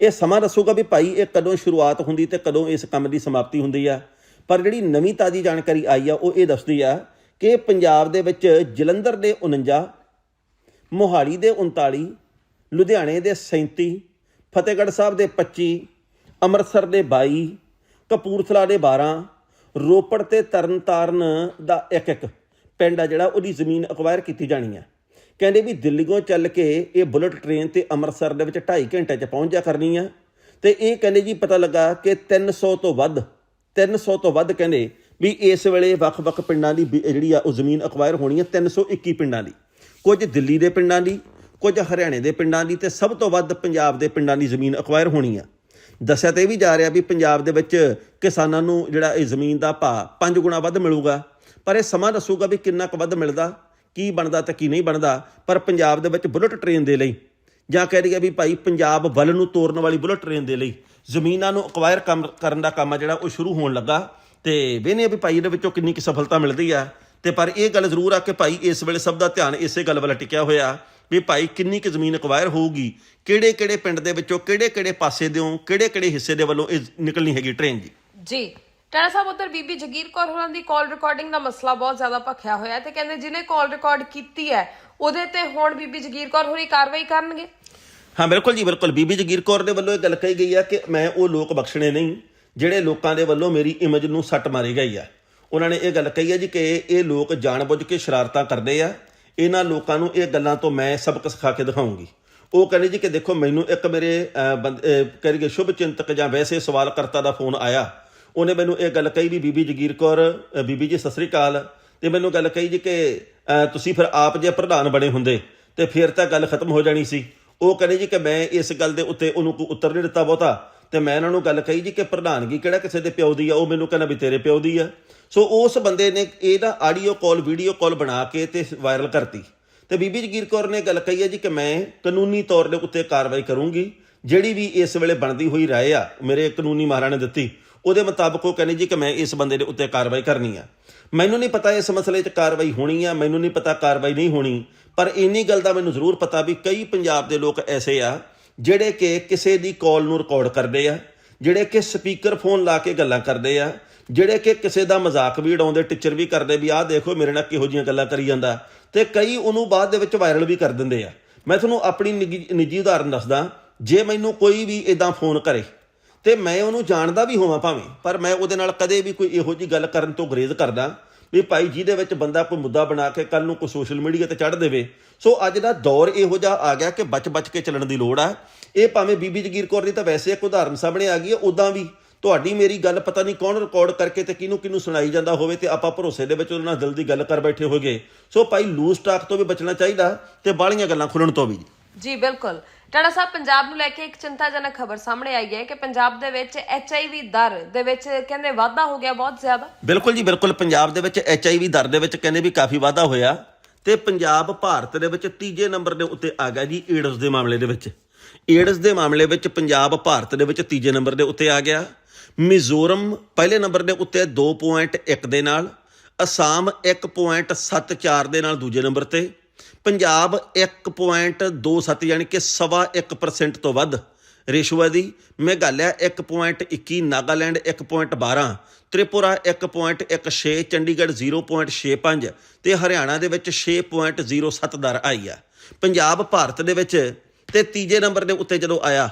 ਇਹ ਸਮਾਂ ਦੱਸੂਗਾ ਵੀ ਭਾਈ ਇਹ ਕਦੋਂ ਸ਼ੁਰੂਆਤ ਹੁੰਦੀ ਤੇ ਕਦੋਂ ਇਸ ਕੰਮ ਦੀ ਸਮਾਪਤੀ ਹੁੰਦੀ ਆ। ਪਰ ਜਿਹੜੀ ਨਵੀਂ ਤਾਜ਼ੀ ਜਾਣਕਾਰੀ ਆਈ ਆ, ਉਹ ਇਹ ਦੱਸਦੀ ਆ ਕਿ ਪੰਜਾਬ ਦੇ ਵਿੱਚ ਜਲੰਧਰ ਦੇ 49 ਮੋਹਾਲੀ ਦੇ 39 ਲੁਧਿਆਣੇ ਦੇ 37 ਫਤਿਹਗੜ੍ਹ ਸਾਹਿਬ ਦੇ 25 ਅੰਮ੍ਰਿਤਸਰ ਦੇ 22 ਕਪੂਰਥਲਾ ਦੇ 12 ਰੋਪੜ ਤੇ ਤਰਨਤਾਰਨ ਦਾ ਇੱਕ ਇੱਕ ਪਿੰਡ ਆ ਜਿਹੜਾ ਉਹਦੀ ਜ਼ਮੀਨ ਅਕਵਾਇਰ ਕੀਤੀ ਜਾਣੀ ਹੈ ਕਹਿੰਦੇ ਵੀ ਦਿੱਲੀੋਂ ਚੱਲ ਕੇ ਇਹ ਬੁਲਟ ਟ੍ਰੇਨ ਤੇ ਅੰਮ੍ਰਿਤਸਰ ਦੇ ਵਿੱਚ 2.5 ਘੰਟੇ 'ਚ ਪਹੁੰਚ ਜਾ ਕਰਨੀ ਆ। ਤੇ ਇਹ ਕਹਿੰਦੇ ਜੀ ਪਤਾ ਲੱਗਾ ਕਿ 300 ਤੋਂ ਵੱਧ 300 ਤੋਂ ਵੱਧ ਕਹਿੰਦੇ ਵੀ ਇਸ ਵੇਲੇ ਵੱਖ-ਵੱਖ ਪਿੰਡਾਂ ਦੀ ਵੀ ਜਿਹੜੀ ਆ ਉਹ ਜ਼ਮੀਨ ਅਕਵਾਇਰ ਹੋਣੀ ਆ 321 ਪਿੰਡਾਂ ਦੀ। ਕੁਝ ਦਿੱਲੀ ਦੇ ਪਿੰਡਾਂ ਦੀ, ਕੁਝ ਹਰਿਆਣੇ ਦੇ ਪਿੰਡਾਂ ਦੀ ਤੇ ਸਭ ਤੋਂ ਵੱਧ ਪੰਜਾਬ ਦੇ ਪਿੰਡਾਂ ਦੀ ਜ਼ਮੀਨ ਅਕਵਾਇਰ ਹੋਣੀ ਆ। ਦੱਸਿਆ ਤੇ ਇਹ ਵੀ ਜਾ ਰਿਹਾ ਵੀ ਪੰਜਾਬ ਦੇ ਵਿੱਚ ਕਿਸਾਨਾਂ ਨੂੰ ਜਿਹੜਾ ਇਹ ਜ਼ਮੀਨ ਦਾ ਭਾਅ ਪੰਜ ਗੁਣਾ ਵੱਧ ਮਿਲੂਗਾ, ਪਰ ਇਹ ਸਮਾਂ ਦੱਸੂਗਾ ਵੀ ਕਿੰਨਾ ਕੁ ਵੱਧ ਮਿਲਦਾ। ਕੀ ਬਣਦਾ ਤੇ ਕੀ ਨਹੀਂ ਬਣਦਾ, ਪਰ ਪੰਜਾਬ ਦੇ ਵਿੱਚ ਬੁਲਟ ਟ੍ਰੇਨ ਦੇ ਲਈ, ਜਾਂ ਕਹਿ ਰਹੀ ਵੀ ਭਾਈ ਪੰਜਾਬ ਵੱਲ ਨੂੰ ਤੋਰਨ ਵਾਲੀ ਬੁਲਟ ਟ੍ਰੇਨ ਦੇ ਲਈ, ਜ਼ਮੀਨਾਂ ਨੂੰ ਅਕਵਾਇਰ ਕੰਮ ਕਰਨ ਦਾ ਕੰਮ ਆ ਜਿਹੜਾ, ਉਹ ਸ਼ੁਰੂ ਹੋਣ ਲੱਗਾ। ਤੇ ਵੇਨੇ ਵੀ ਭਾਈ ਇਹਦੇ ਵਿੱਚੋਂ ਕਿੰਨੀ ਕੁ ਸਫਲਤਾ ਮਿਲਦੀ ਆ। ਤੇ ਪਰ ਇਹ ਗੱਲ ਜ਼ਰੂਰ ਆ ਕਿ ਭਾਈ ਇਸ ਵੇਲੇ ਸਭ ਦਾ ਧਿਆਨ ਇਸੇ ਗੱਲ ਵੱਲ ਟਿਕਿਆ ਹੋਇਆ, ਵੀ ਭਾਈ ਕਿੰਨੀ ਕੁ ਜ਼ਮੀਨ ਅਕਵਾਇਰ ਹੋਊਗੀ ਕਿਹੜੇ ਕਿਹੜੇ ਪਿੰਡ ਦੇ ਵਿੱਚੋਂ ਕਿਹੜੇ ਕਿਹੜੇ ਪਾਸੇ ਦਿਓ ਕਿਹੜੇ ਕਿਹੜੇ ਹਿੱਸੇ ਦੇ ਵੱਲੋਂ ਇਹ ਨਿਕਲਣੀ ਹੈਗੀ ਟ੍ਰੇਨ ਜੀ। ਜੀ ਟਾਣਾ ਸਾਹਿਬ ਉੱਧਰ ਬੀਬੀ ਜਗੀਰ ਕੌਰ ਹੋਰਾਂ ਦੀ ਕਾਲ ਰਿਕਾਰਡਿੰਗ ਦਾ ਮਸਲਾ ਬਹੁਤ ਜ਼ਿਆਦਾ ਭਖਿਆ ਹੋਇਆ ਹੈ ਤੇ ਕਹਿੰਦੇ ਜਿਹਨੇ ਕਾਲ ਰਿਕਾਰਡ ਕੀਤੀ ਹੈ ਉਹਦੇ ਤੇ ਹੁਣ ਬੀਬੀ ਜਗੀਰ ਕੌਰ ਹੋਰੀ ਕਾਰਵਾਈ ਕਰਨਗੇ। ਹਾਂ ਬਿਲਕੁਲ ਜੀ ਬਿਲਕੁਲ। ਬੀਬੀ ਜਗੀਰ ਕੌਰ ਦੇ ਵੱਲੋਂ ਇਹ ਗੱਲ ਕਹੀ ਗਈ ਆ ਕਿ ਮੈਂ ਉਹ ਲੋਕ ਬਖਸ਼ਣੇ ਨਹੀਂ ਜਿਹੜੇ ਲੋਕਾਂ ਦੇ ਵੱਲੋਂ ਮੇਰੀ ਇਮੇਜ ਨੂੰ ਸੱਟ ਮਾਰੀ ਗਈ ਆ। ਉਹਨਾਂ ਨੇ ਇਹ ਗੱਲ ਕਹੀ ਆ ਜੀ ਕਿ ਇਹ ਲੋਕ ਜਾਣਬੁੱਝ ਕੇ ਸ਼ਰਾਰਤਾਂ ਕਰਦੇ ਆ। ਇਹਨਾਂ ਲੋਕਾਂ ਨੂੰ ਇਹ ਗੱਲਾਂ ਤੋਂ ਮੈਂ ਸਬਕ ਸਿਖਾ ਕੇ ਦਿਖਾਉਂਗੀ। ਉਹ ਕਹਿੰਦੇ ਜੀ ਕਿ ਦੇਖੋ ਮੈਨੂੰ ਇੱਕ ਮੇਰੇ ਅਹ, ਕਹਿ ਲਈਏ ਸ਼ੁਭ ਚਿੰਤਕ ਜਾਂ ਵੈਸੇ ਸਵਾਲ ਕਰਤਾ ਦਾ ਫੋਨ ਆਇਆ। ਉਹਨੇ ਮੈਨੂੰ ਇਹ ਗੱਲ ਕਹੀ ਵੀ ਬੀਬੀ ਜਗੀਰ ਕੌਰ ਬੀਬੀ ਜੀ, ਸਤਿ ਸ੍ਰੀ ਅਕਾਲ। ਤੇ ਮੈਨੂੰ ਗੱਲ ਕਹੀ ਜੀ ਕਿ ਤੁਸੀਂ ਫਿਰ ਆਪ ਜੇ ਪ੍ਰਧਾਨ ਬਣੇ ਹੁੰਦੇ, ਤੇ ਫਿਰ ਤਾਂ ਗੱਲ ਖਤਮ ਹੋ ਜਾਣੀ ਸੀ। ਉਹ ਕਹਿੰਦੇ ਜੀ ਕਿ ਮੈਂ ਇਸ ਗੱਲ ਦੇ ਉੱਤੇ ਉਹਨੂੰ ਕੋਈ ਉੱਤਰ ਨਹੀਂ ਦਿੱਤਾ ਬਹੁਤਾ। ਤੇ ਮੈਂ ਇਹਨਾਂ ਨੂੰ ਗੱਲ ਕਹੀ ਜੀ ਕਿ ਪ੍ਰਧਾਨਗੀ ਕਿਹੜਾ ਕਿਸੇ ਦੇ ਪਿਓ ਦੀ ਆ, ਉਹ ਮੈਨੂੰ ਕਹਿੰਦਾ ਵੀ ਤੇਰੇ ਪਿਓ ਦੀ ਆ। ਸੋ ਉਸ ਬੰਦੇ ਨੇ ਇਹਦਾ ਆਡੀਓ ਕਾਲ, ਵੀਡੀਓ ਕਾਲ ਬਣਾ ਕੇ ਤੇ ਵਾਇਰਲ ਕਰਤੀ। ਤੇ ਬੀਬੀ ਜਗੀਰ ਕੌਰ ਨੇ ਗੱਲ ਕਹੀ ਹੈ ਜੀ ਕਿ ਮੈਂ ਕਾਨੂੰਨੀ ਤੌਰ ਦੇ ਉੱਤੇ ਕਾਰਵਾਈ ਕਰੂੰਗੀ। ਜਿਹੜੀ ਵੀ ਇਸ ਵੇਲੇ ਬਣਦੀ ਹੋਈ ਰਾਏ ਆ, ਮੇਰੇ ਕਾਨੂੰਨੀ ਮਾਹਰਾਂ ਨੇ ਦਿੱਤੀ ਉਹਦੇ ਮੁਤਾਬਕ ਉਹ ਕਹਿੰਦੇ ਜੀ ਕਿ ਮੈਂ ਇਸ ਬੰਦੇ ਦੇ ਉੱਤੇ ਕਾਰਵਾਈ ਕਰਨੀ ਆ। ਮੈਨੂੰ ਨਹੀਂ ਪਤਾ ਇਸ ਮਸਲੇ 'ਚ ਕਾਰਵਾਈ ਹੋਣੀ ਆ, ਮੈਨੂੰ ਨਹੀਂ ਪਤਾ ਕਾਰਵਾਈ ਨਹੀਂ ਹੋਣੀ, ਪਰ ਇੰਨੀ ਗੱਲ ਦਾ ਮੈਨੂੰ ਜ਼ਰੂਰ ਪਤਾ ਵੀ ਕਈ ਪੰਜਾਬ ਦੇ ਲੋਕ ਐਸੇ ਆ, ਜਿਹੜੇ ਕਿ ਕਿਸੇ ਦੀ ਕਾਲ ਨੂੰ ਰਿਕਾਰਡ ਕਰਦੇ ਆ, ਜਿਹੜੇ ਕਿ ਸਪੀਕਰ ਫੋਨ ਲਾ ਕੇ ਗੱਲਾਂ ਕਰਦੇ ਆ, ਜਿਹੜੇ ਕਿ ਕਿਸੇ ਦਾ ਮਜ਼ਾਕ ਵੀ ਉਡਾਉਂਦੇ, ਟੀਚਰ ਵੀ ਕਰਦੇ ਵੀ ਆਹ ਦੇਖੋ ਮੇਰੇ ਨਾਲ ਕਿਹੋ ਜੀਆਂ ਗੱਲਾਂ ਕਰੀ ਜਾਂਦਾ, ਤੇ ਕਈ ਉਹਨੂੰ ਬਾਅਦ ਦੇ ਵਿੱਚ ਵਾਇਰਲ ਵੀ ਕਰ ਦਿੰਦੇ ਆ। ਮੈਂ ਤੁਹਾਨੂੰ ਆਪਣੀ ਨਿੱਜੀ ਨਿੱਜੀ ਉਦਾਹਰਨ ਦੱਸਦਾ, ਜੇ ਮੈਨੂੰ ਕੋਈ ਵੀ ਇਦਾਂ ਫੋਨ ਕਰੇ ਤੇ ਮੈਂ ਉਹਨੂੰ ਜਾਣਦਾ ਵੀ ਹੋਵਾਂ ਭਾਵੇਂ, ਪਰ ਮੈਂ ਉਹਦੇ ਨਾਲ ਕਦੇ ਵੀ ਕੋਈ ਇਹੋ ਜੀ ਗੱਲ ਕਰਨ ਤੋਂ ਗਰੇਜ਼ ਕਰਦਾ ਵੀ ਭਾਈ ਜਿਹਦੇ ਵਿੱਚ ਬੰਦਾ ਕੋਈ ਮੁੱਦਾ ਬਣਾ ਕੇ ਕੱਲ ਨੂੰ ਕੋਈ ਸੋਸ਼ਲ ਮੀਡੀਆ ਤੇ ਚੜ੍ਹ ਦੇਵੇ। ਸੋ ਅੱਜ ਦਾ ਦੌਰ ਇਹੋ ਜਿਹਾ ਆ ਗਿਆ ਕਿ ਬਚ-ਬਚ ਕੇ ਚੱਲਣ ਦੀ ਲੋੜ ਆ। ਇਹ ਭਾਵੇਂ ਬੀਬੀ ਜਗੀਰ ਕੌਰ ਦੀ ਤਾਂ ਵੈਸੇ ਇੱਕ ਉਦਾਹਰਨ ਸਾਹਮਣੇ ਆ ਗਈ ਹੈ ਉਦਾਂ ਵੀ ਤੁਹਾਡੀ ਮੇਰੀ ਗੱਲ ਪਤਾ ਨਹੀਂ ਕੌਣ ਰਿਕਾਰਡ ਕਰਕੇ ਤੇ ਕਿਹਨੂੰ ਕਿਹਨੂੰ ਸੁਣਾਈ ਜਾਂਦਾ ਹੋਵੇ ਤੇ ਆਪਾਂ ਭਰੋਸੇ ਦੇ ਵਿੱਚ ਉਹਨਾਂ ਨਾਲ ਦਿਲ ਦੀ ਗੱਲ ਕਰ ਬੈਠੇ ਹੋਗੇ। ਸੋ ਭਾਈ ਲੂਸ ਟਾਕ ਤੋਂ ਵੀ ਬਚਣਾ ਚਾਹੀਦਾ ਤੇ ਬਾਹਲੀਆਂ ਗੱਲਾਂ ਖੁੱਲਣ ਤੋਂ ਵੀ। ਜੀ, ਬਿਲਕੁਲ। ਟਾਣਾ ਸਾਹਿਬ, ਪੰਜਾਬ ਨੂੰ ਲੈ ਕੇ ਇੱਕ ਚਿੰਤਾਜਨਕ ਖਬਰ ਸਾਹਮਣੇ ਆਈ ਹੈ ਕਿ ਪੰਜਾਬ ਦੇ ਵਿੱਚ ਐਚਆਈਵੀ ਦਰ ਦੇ ਵਿੱਚ ਕਹਿੰਦੇ ਵਾਧਾ ਹੋ ਗਿਆ ਬਹੁਤ ਜ਼ਿਆਦਾ। ਬਿਲਕੁਲ ਜੀ, ਬਿਲਕੁਲ। ਪੰਜਾਬ ਦੇ ਵਿੱਚ ਐਚਆਈਵੀ ਦਰ ਦੇ ਵਿੱਚ ਕਹਿੰਦੇ ਵੀ ਕਾਫੀ ਵਾਧਾ ਹੋਇਆ ਤੇ ਪੰਜਾਬ, ਭਾਰਤ ਦੇ ਵਿੱਚ ਤੀਜੇ ਨੰਬਰ ਦੇ ਉੱਤੇ ਆ ਗਿਆ ਜੀ ਏਡਸ ਦੇ ਮਾਮਲੇ ਦੇ ਵਿੱਚ। ਏਡਸ ਦੇ ਮਾਮਲੇ ਵਿੱਚ ਪੰਜਾਬ, ਭਾਰਤ ਦੇ ਵਿੱਚ ਤੀਜੇ ਨੰਬਰ ਦੇ ਉੱਤੇ ਆ ਗਿਆ। ਮਿਜ਼ੋਰਮ ਪਹਿਲੇ ਨੰਬਰ ਦੇ ਉੱਤੇ 2.1 ਦੇ ਨਾਲ, ਅਸਾਮ 1.74 ਦੇ ਨਾਲ ਦੂਜੇ ਨੰਬਰ ਤੇ। ਪੰਜਾਬ 1.27 ਯਾਨੀ ਕਿ ਸਵਾ 1% ਤੋਂ ਵੱਧ। ਰੇਸ਼ੋ ਹੈ ਦੀ ਮੇਘਾਲਿਆ 1.21 ਨਾਗਾਲੈਂਡ 1.12 ਤ੍ਰਿਪੁਰਾ 1.16 ਚੰਡੀਗੜ੍ਹ 0.65 ਤੇ ਹਰਿਆਣਾ ਦੇ ਵਿੱਚ 6.07 ਦਰ ਆਈ ਆ। ਪੰਜਾਬ, ਭਾਰਤ ਦੇ ਵਿੱਚ ਤੇ ਤੀਜੇ ਨੰਬਰ ਦੇ ਉੱਤੇ ਜਦੋਂ ਆਇਆ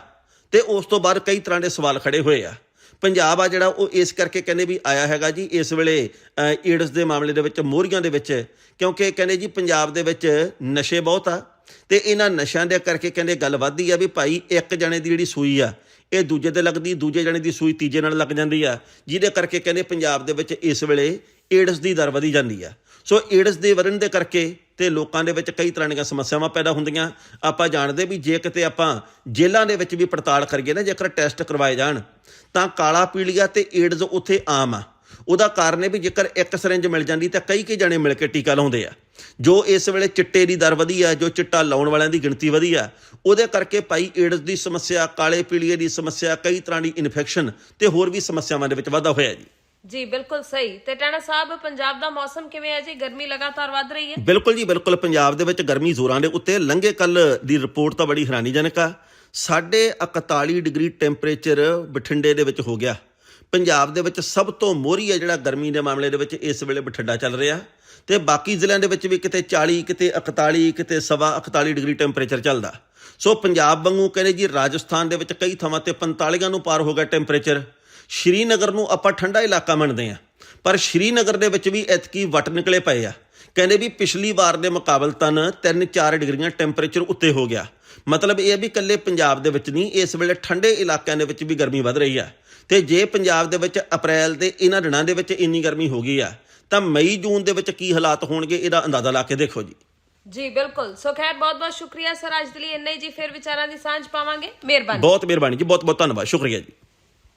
ਤੇ ਉਸ ਤੋਂ ਬਾਅਦ ਕਈ ਤਰ੍ਹਾਂ ਦੇ ਸਵਾਲ ਖੜੇ ਹੋਏ ਆ। ਪੰਜਾਬ ਆ ਜਿਹੜਾ ਉਹ ਇਸ ਕਰਕੇ ਕਹਿੰਦੇ ਵੀ ਆਇਆ ਹੈਗਾ ਜੀ ਇਸ ਵੇਲੇ ਅ, ਏਡਸ ਦੇ ਮਾਮਲੇ ਦੇ ਵਿੱਚ ਮੋਹਰੀਆਂ ਦੇ ਵਿੱਚ ਕਿਉਂਕਿ ਕਹਿੰਦੇ ਜੀ ਪੰਜਾਬ ਦੇ ਵਿੱਚ ਨਸ਼ੇ ਬਹੁਤ ਆ ਤੇ ਇਹਨਾਂ ਨਸ਼ਿਆਂ ਦੇ ਕਰਕੇ ਕਹਿੰਦੇ ਗੱਲ ਵੱਧਦੀ ਆ ਵੀ ਭਾਈ ਇੱਕ ਜਣੇ ਦੀ ਜਿਹੜੀ ਸੂਈ ਆ ਇਹ ਦੂਜੇ ਤੇ ਲੱਗਦੀ ਦੂਜੇ ਜਣੇ ਦੀ ਸੂਈ ਤੀਜੇ ਨਾਲ ਲੱਗ ਜਾਂਦੀ ਆ ਜਿਹਦੇ ਕਰਕੇ ਕਹਿੰਦੇ ਪੰਜਾਬ ਦੇ ਵਿੱਚ ਇਸ ਵੇਲੇ ਏਡਸ ਦੀ ਦਰ ਵਧੀ ਜਾਂਦੀ ਆ। ਸੋ ਏਡਸ ਦੇ ਵਧਣ ਦੇ ਕਰਕੇ ਤੇ ਲੋਕਾਂ ਦੇ ਵਿੱਚ ਕਈ ਤਰ੍ਹਾਂ ਦੀਆਂ ਸਮੱਸਿਆਵਾਂ ਪੈਦਾ ਹੁੰਦੀਆਂ। ਆਪਾਂ ਜਾਣਦੇ ਵੀ ਜੇ ਕਿਤੇ ਆਪਾਂ ਜੇਲ੍ਹਾਂ ਦੇ ਵਿੱਚ ਵੀ ਪੜਤਾਲ ਕਰੀਏ ਨਾ, ਜੇਕਰ ਟੈਸਟ ਕਰਵਾਏ ਜਾਣ, ਤਾਂ ਕਾਲਾ ਪੀਲੀਆ ਤੇ ਏਡਜ਼ ਉੱਥੇ ਆਮ ਆ। ਉਹਦਾ ਕਾਰਨ ਹੈ ਵੀ ਜੇਕਰ ਇੱਕ ਸਿਰਿੰਜ ਮਿਲ ਜਾਂਦੀ ਤਾਂ ਕਈ ਕਈ ਜਣੇ ਮਿਲ ਕੇ ਟੀਕਾ ਲਾਉਂਦੇ ਆ। ਜੋ ਇਸ ਵੇਲੇ ਚਿੱਟੇ ਦੀ ਦਰ ਵਧੀ ਆ, ਜੋ ਚਿੱਟਾ ਲਾਉਣ ਵਾਲਿਆਂ ਦੀ ਗਿਣਤੀ ਵਧੀ ਆ, ਉਹਦੇ ਕਰਕੇ ਭਾਈ ਏਡਜ਼ ਦੀ ਸਮੱਸਿਆ, ਕਾਲੇ ਪੀਲੀਏ ਦੀ ਸਮੱਸਿਆ, ਕਈ ਤਰ੍ਹਾਂ ਦੀ ਇਨਫੈਕਸ਼ਨ ਤੇ ਹੋਰ ਵੀ ਸਮੱਸਿਆਵਾਂ ਦੇ ਵਿੱਚ ਵਾਧਾ ਹੋਇਆ ਜੀ। ਜੀ, ਬਿਲਕੁਲ ਸਹੀ। ਤੇ ਟਾਣਾ ਸਾਹਿਬ, ਪੰਜਾਬ ਦਾ ਮੌਸਮ ਕਿਵੇਂ ਹੈ ਜੀ? ਗਰਮੀ ਲਗਾਤਾਰ ਵੱਧ ਰਹੀ ਹੈ? ਬਿਲਕੁਲ ਜੀ, ਬਿਲਕੁਲ। ਪੰਜਾਬ ਦੇ ਵਿੱਚ ਗਰਮੀ ਜ਼ੋਰਾਂ ਦੇ ਉੱਤੇ। ਲੰਘੇ ਕੱਲ ਦੀ ਰਿਪੋਰਟ ਤਾਂ ਬੜੀ ਹੈਰਾਨੀਜਨਕ ਆ। ਸਾਢੇ 41 ਡਿਗਰੀ ਟੈਂਪਰੇਚਰ ਬਠਿੰਡੇ ਦੇ ਵਿੱਚ ਹੋ ਗਿਆ। ਪੰਜਾਬ ਦੇ ਵਿੱਚ ਸਭ ਤੋਂ ਮੋਹਰੀ ਹੈ ਜਿਹੜਾ ਗਰਮੀ ਦੇ ਮਾਮਲੇ ਦੇ ਵਿੱਚ ਇਸ ਵੇਲੇ ਬਠਿੰਡਾ ਚੱਲ ਰਿਹਾ। ਤੇ ਬਾਕੀ ਜ਼ਿਲ੍ਹਿਆਂ ਦੇ ਵਿੱਚ ਵੀ ਕਿਤੇ 40 ਕਿਤੇ 41 ਕਿਤੇ ਸਵਾ 41 ਡਿਗਰੀ ਟੈਂਪਰੇਚਰ ਚੱਲਦਾ। ਸੋ ਪੰਜਾਬ ਵਾਂਗੂ ਕਹਿੰਦੇ ਜੀ, ਰਾਜਸਥਾਨ ਦੇ ਵਿੱਚ ਕਈ ਥਾਵਾਂ ਤੇ 45 ਨੂੰ ਪਾਰ ਹੋ ਗਿਆ ਟੈਂਪਰੇਚਰ। ਸ਼੍ਰੀਨਗਰ ਨੂੰ ਆਪਾਂ ਠੰਡਾ ਇਲਾਕਾ ਮੰਨਦੇ ਆ ਪਰ ਸ਼੍ਰੀਨਗਰ ਦੇ ਵਿੱਚ ਵੀ ਐਤਕੀ ਵਟ ਨਿਕਲੇ ਪਏ ਆ। ਕਹਿੰਦੇ ਵੀ ਪਿਛਲੀ ਵਾਰ ਦੇ ਮੁਕਾਬਲਤਨ 3-4 ਡਿਗਰੀਆਂ ਟੈਂਪਰੇਚਰ ਉੱਤੇ ਹੋ ਗਿਆ। ਮਤਲਬ ਇਹ ਵੀ ਇਕੱਲੇ ਪੰਜਾਬ ਦੇ ਵਿੱਚ ਨਹੀਂ ਇਸ ਵੇਲੇ ਠੰਡੇ ਇਲਾਕਿਆਂ ਦੇ ਵਿੱਚ ਵੀ ਗਰਮੀ ਵੱਧ ਰਹੀ ਆ। ਤੇ ਜੇ ਪੰਜਾਬ ਦੇ ਵਿੱਚ ਅਪ੍ਰੈਲ ਦੇ ਇਹਨਾਂ ਦਿਨਾਂ ਦੇ ਵਿੱਚ ਇੰਨੀ ਗਰਮੀ ਹੋ ਗਈ ਆ ਤਾਂ ਮਈ ਜੂਨ ਦੇ ਵਿੱਚ ਕੀ ਹਾਲਾਤ ਹੋਣਗੇ ਇਹਦਾ ਅੰਦਾਜ਼ਾ ਲਾ ਕੇ ਦੇਖੋ ਜੀ। ਜੀ ਬਿਲਕੁਲ। ਸੋ ਖੈਰ ਬਹੁਤ ਬਹੁਤ ਸ਼ੁਕਰੀਆ ਸਰ ਅੱਜ ਦੇ ਲਈ ਇੰਨਾ ਜੀ। ਫਿਰ ਵਿਚਾਰਾਂ ਦੀ ਸਾਂਝ ਪਾਵਾਂਗੇ। ਮਿਹਰਬਾਨੀ। ਬਹੁਤ ਮਿਹਰਬਾਨੀ ਜੀ ਬਹੁਤ ਬਹੁਤ ਧੰਨਵਾਦ। ਸ਼ੁਕਰੀਆ ਜੀ।